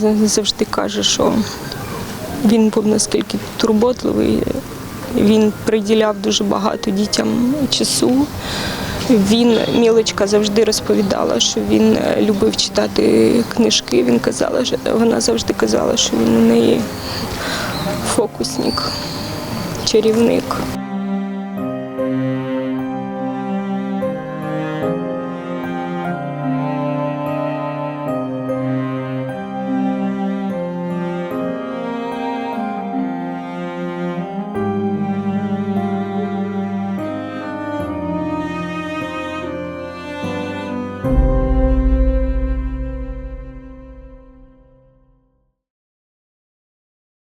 Правда, завжди каже, що він був наскільки турботливий, він приділяв дуже багато дітям часу. Він, Мілочка завжди розповідала, що він е, любив читати книжки. Він казала, вона завжди казала, що він у неї фокусник, чарівник.